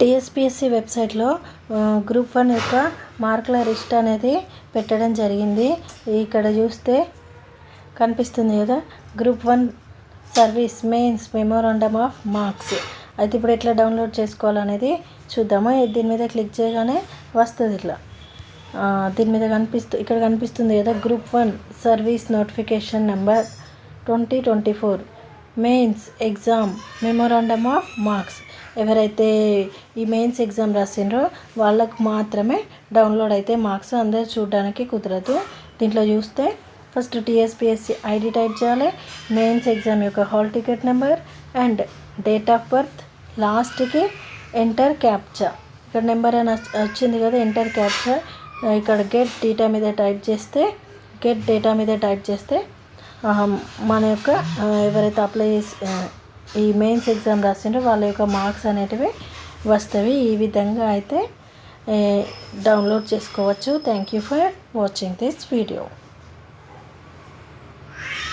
TSPSC వెబ్సైట్లో group one యొక్క మార్కుల లిస్ట్ అనేది పెట్టడం జరిగింది. ఇక్కడ చూస్తే కనిపిస్తుంది కదా group one service mains memorandum of marks. అయితే ఇప్పుడు ఎట్లా డౌన్లోడ్ చేసుకోవాలనేది చూద్దాము? దీని మీద క్లిక్ చేయగానే వస్తుంది ఇట్లా. దీని మీద కనిపిస్తు ఇక్కడ కనిపిస్తుంది కదా group one service notification number twenty twenty four. Mains exam memorandum of marks. ఎవరైతే ఈ మెయిన్స్ ఎగ్జామ్ రాసిండ్రో వాళ్ళకు మాత్రమే డౌన్లోడ్ అయితే మార్క్స్ అందరు చూడడానికి కుదరదు. దీంట్లో చూస్తే ఫస్ట్ టీఎస్పిఎస్సి ఐడి టైప్ చేయాలి మెయిన్స్ ఎగ్జామ్ యొక్క hall ticket number and date of birth లాస్ట్కి ఎంటర్ క్యాప్చా. ఇక్కడ నెంబర్ అని వచ్చింది కదా ఎంటర్ క్యాప్చా. ఇక్కడ గెట్ డేటా మీద టైప్ చేస్తే గెట్ డేటా మీద టైప్ చేస్తే మన యొక్క ఎవరైతే అప్లై చేసి ఈ మెయిన్స్ ఎగ్జామ్ రాసిండ్రో వాళ్ళ యొక్క మార్క్స్ అనేటివి వస్తవి. ఈ విధంగా అయితే డౌన్లోడ్ చేసుకోవచ్చు. Thank you for watching this video